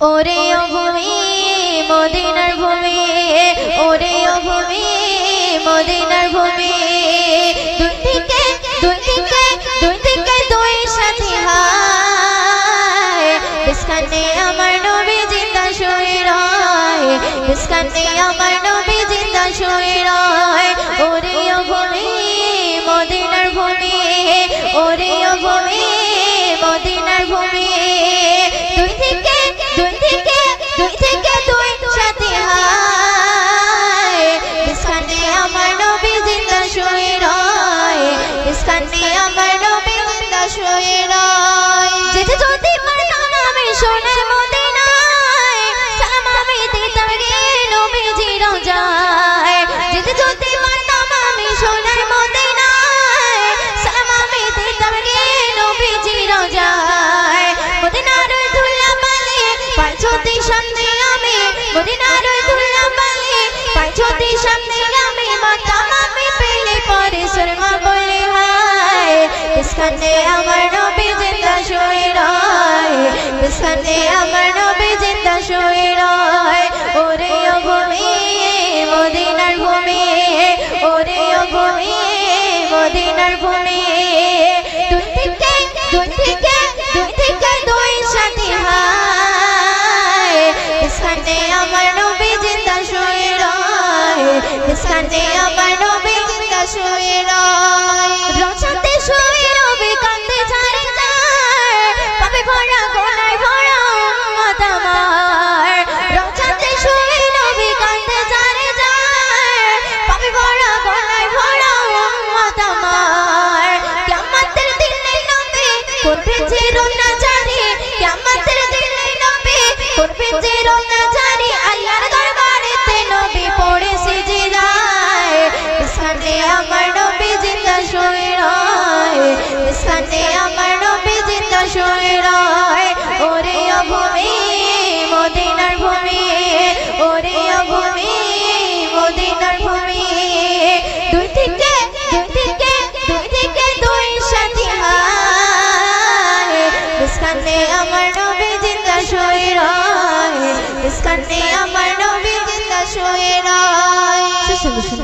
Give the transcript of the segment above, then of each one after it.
ওরে ও ভূমি, মদিনার ভূমি, ওরে ও ভূমি, মদিনার ভূমি। দুই দিকে দুই দিকে আমার নবী জিতা শুয়ে বিস্কানে আমার সাথে আমার নবী জিন্দা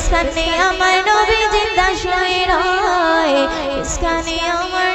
স্থানে আমার নবী জিন্দা শুয়ে রয় স্থানে আমার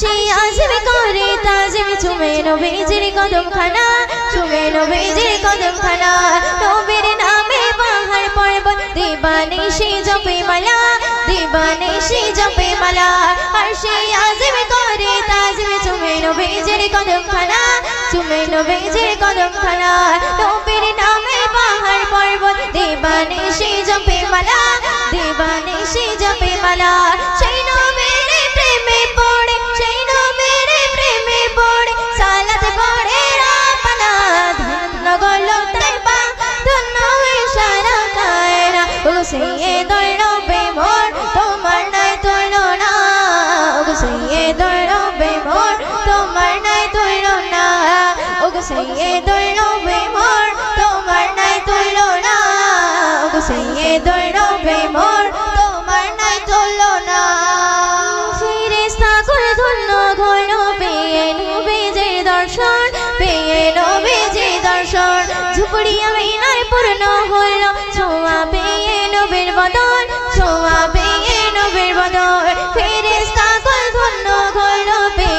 সেই আজমে করে তাজমে চুমে নবীজির কদম খানা চুমে নবীজির কদম খানা নবীর নামে বাহার পর্বত, দিবানে সে জপে মালা, দিবানে সে জপে মালা। আর সেই আজমে করে তাজমে চুমে নবীজির কদম খানা চুমে নবীজির কদম খানা নবীর নামে বাহার পর্বত, দিবানে সে জপে মালা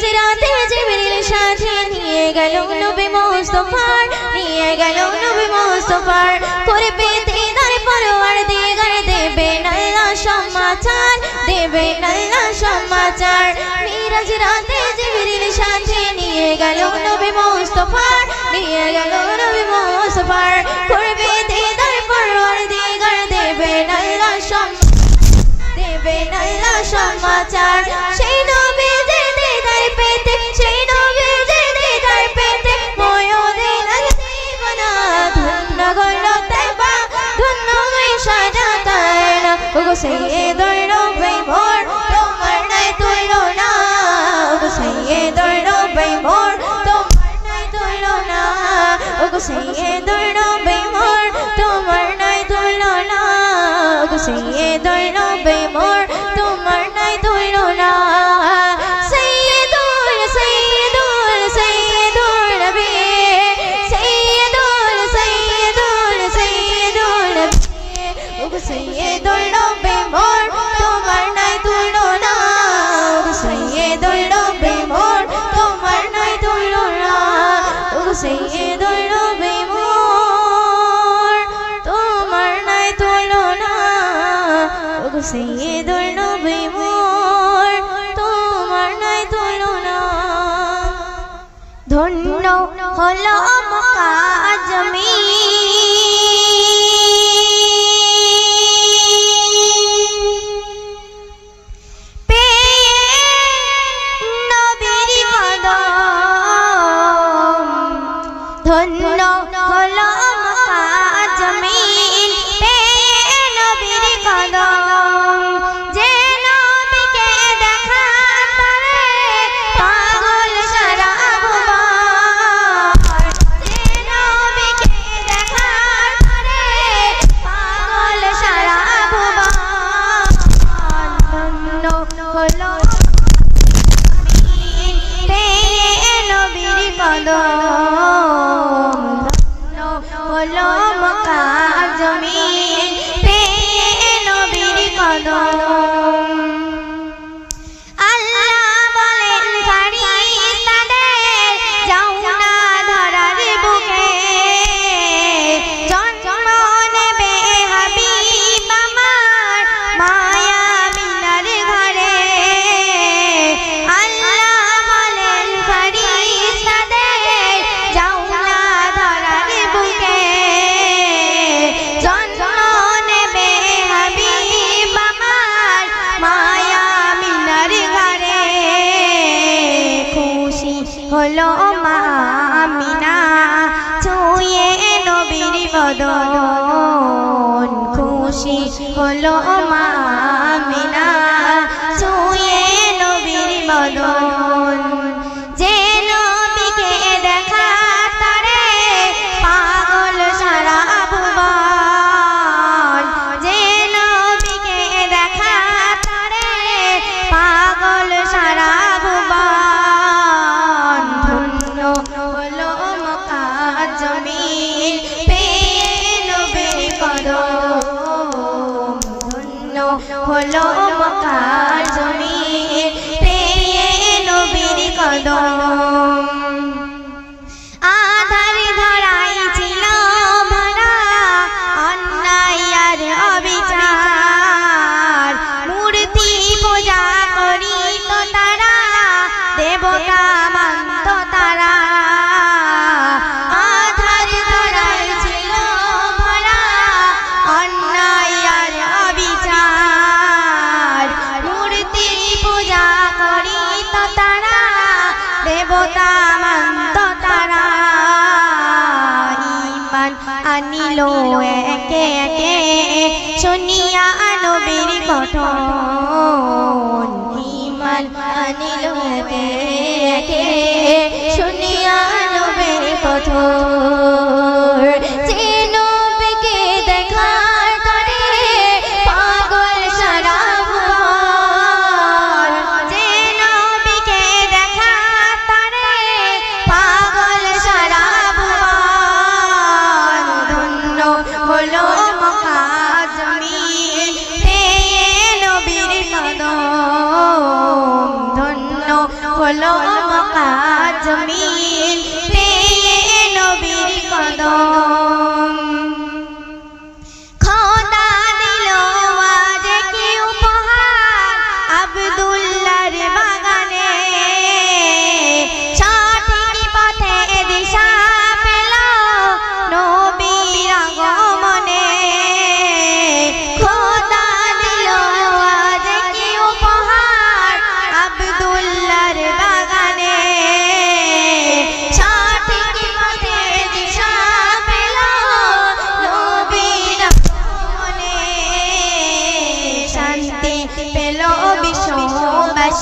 মিরাজ রাতে জিবরিল সাথে নিয়ে গেল নবী মুস্তাফার, নিয়ে গেল নবী মুস্তাফার। করবে দিদার পরওয়ার দিগার দেবে আল্লাহ সমাচার দেবে আল্লাহ সমাচার মিরাজ রাতে জিবরিল সাথে নিয়ে গেল নবী মুস্তাফার, নিয়ে গেল নবী মুস্তাফার। করবে দিদার পরওয়ার দিগার দেবে আল্লাহ সমাচার দেবেন আল্লাহ সমাচার সেই ওগো সেই দৈরবে তোমার নাই তুইল না ওগো সেই দৈরবে মোর তোমার নাই তুইল না ওগো সেই দৈরবে মোর তোমার নাই তুইল না ওগো সেই দৈরবে মোর তোমার নাই তুইল না সৈয়দুল সৈয়দুল সৈয়দুল নবী হলো Hola.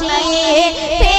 বসিয়ে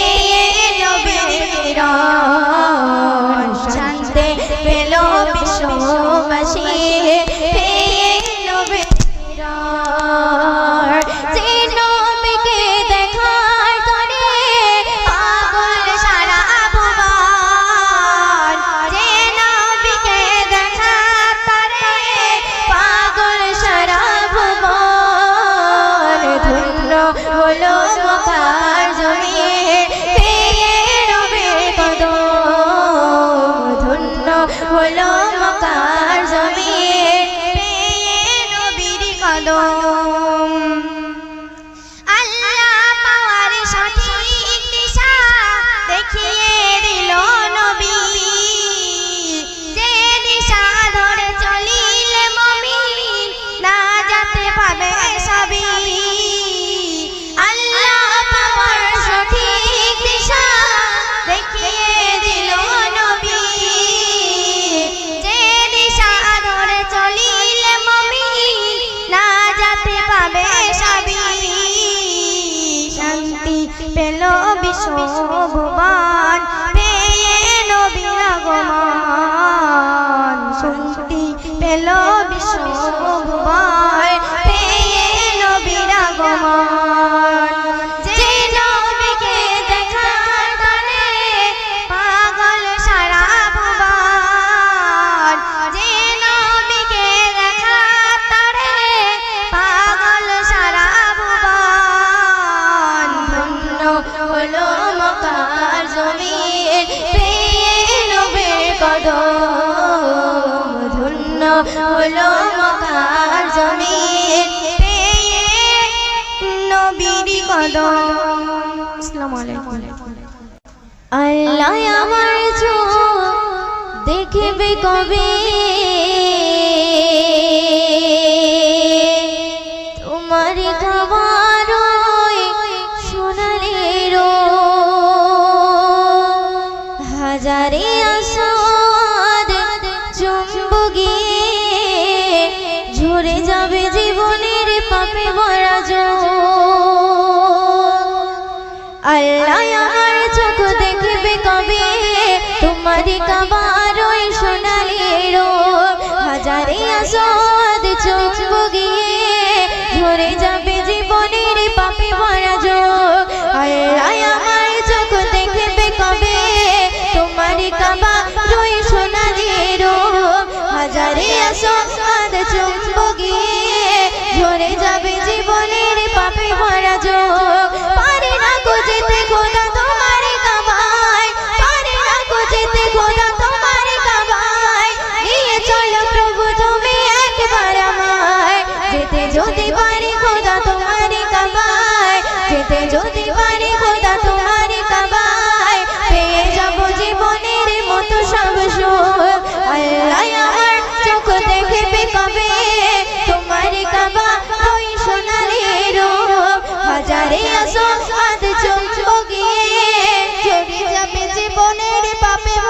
কদম হলো মকার জমিন। নবীর আল্লাহ আমার চোখ দেখবে কবে?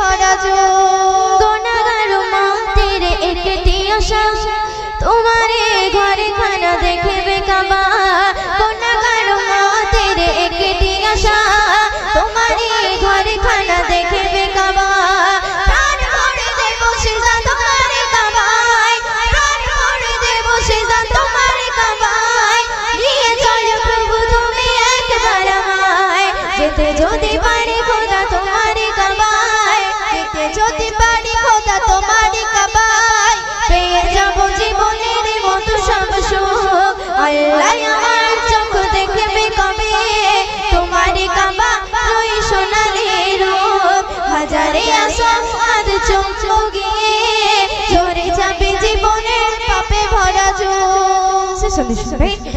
ফরজ গোনাগার মা তেরে একটি আশা। তোমারে ঘরে খানা দেখবে কাবা ঝরে আসা আর চমচমকে সন্দেশ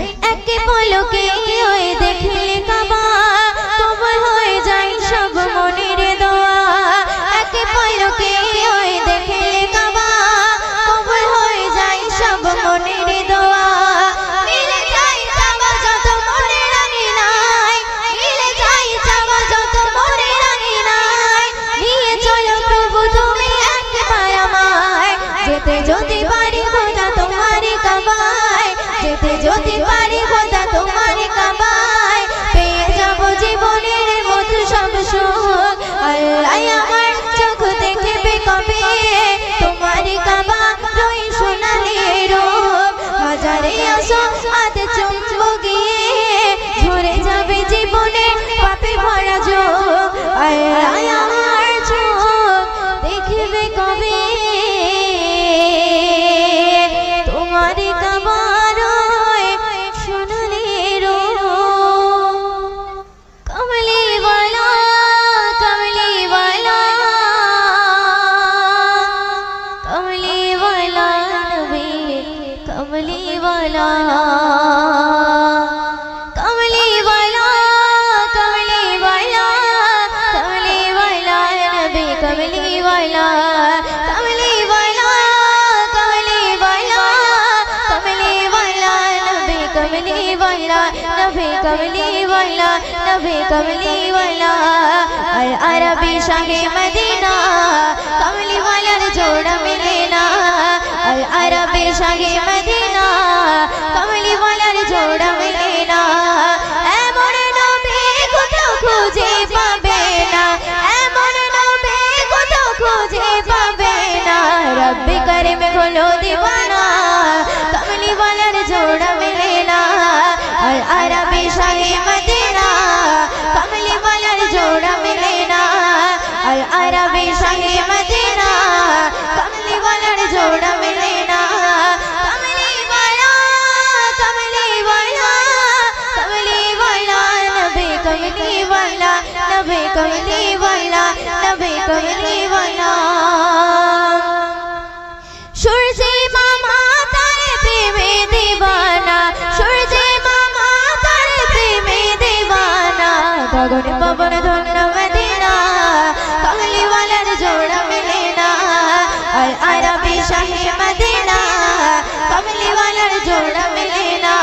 কমলিওয়ালা আর আরবি শাহে মদিনা কমলিওয়ালার জোড়া মিলে না আর আরবি শাহে মদিনা কমলিওয়ালার জোড়া মিলে না এমন নবী কোথাও খুঁজে পাবে না এমন নবী কোথাও খুঁজে পাবে না রব্বি করিম খোলো कमली वाला नबी कमली वाला नबी कमली वाला সূর্যে মামা তার প্রেমে দেবানা সূর্যে মামা তার প্রেমে দেবানা গগন পবন ধন্য মদিনা কমলি ওয়ালার জোড়া মিলে না আর আরবি শাহে মদিনা কমলি ওয়ালার জোড়া মিলে না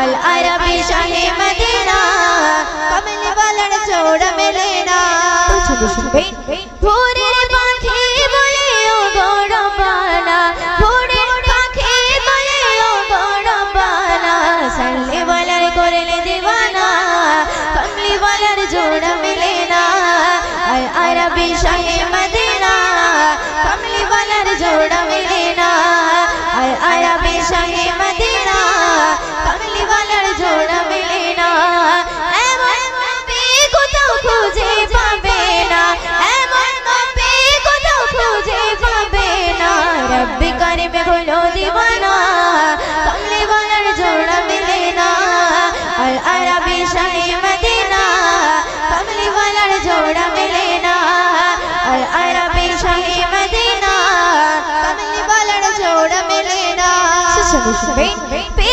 আর আরবি শাহে মিলে বলার চৌড়া মেলে না। শুনবেন vem, vem, vem.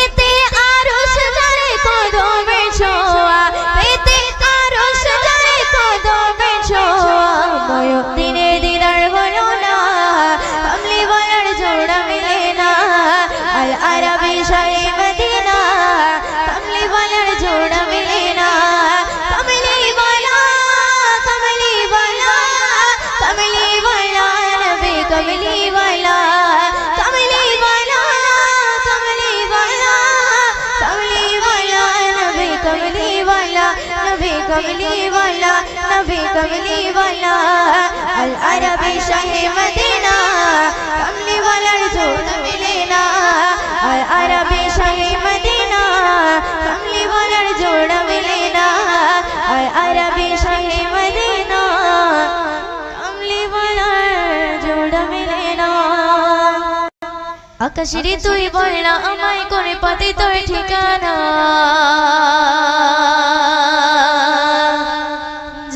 আকাশের তুই বয়রা আমায় করে পাতে তোর ঠিকানা।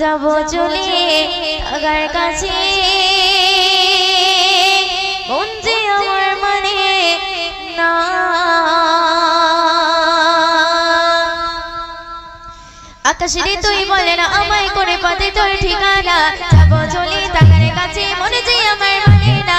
যাব চলে আগার কাছে। মানে মানে আকাশের তুই বলে না আমায় করে পাতে তোর ঠিকানা। যাব চলে তাকার কাছে মনে যে আমার মানে না।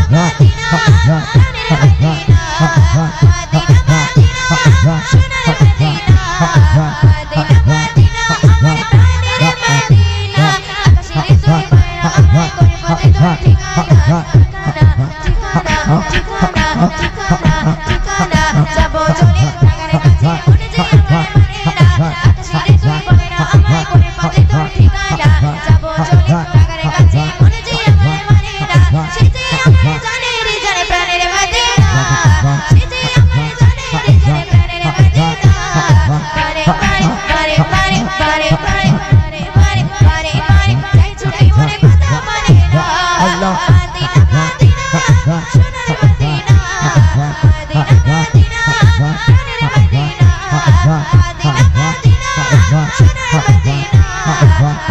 Argentina.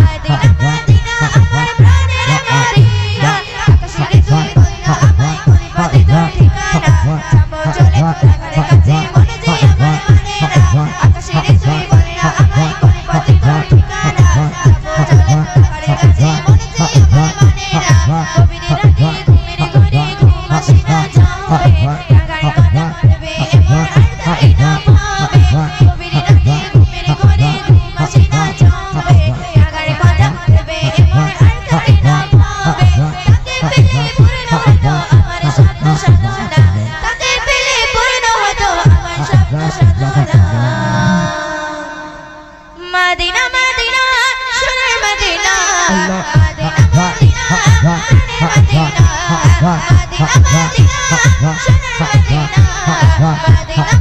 مدينة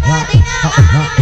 مدينة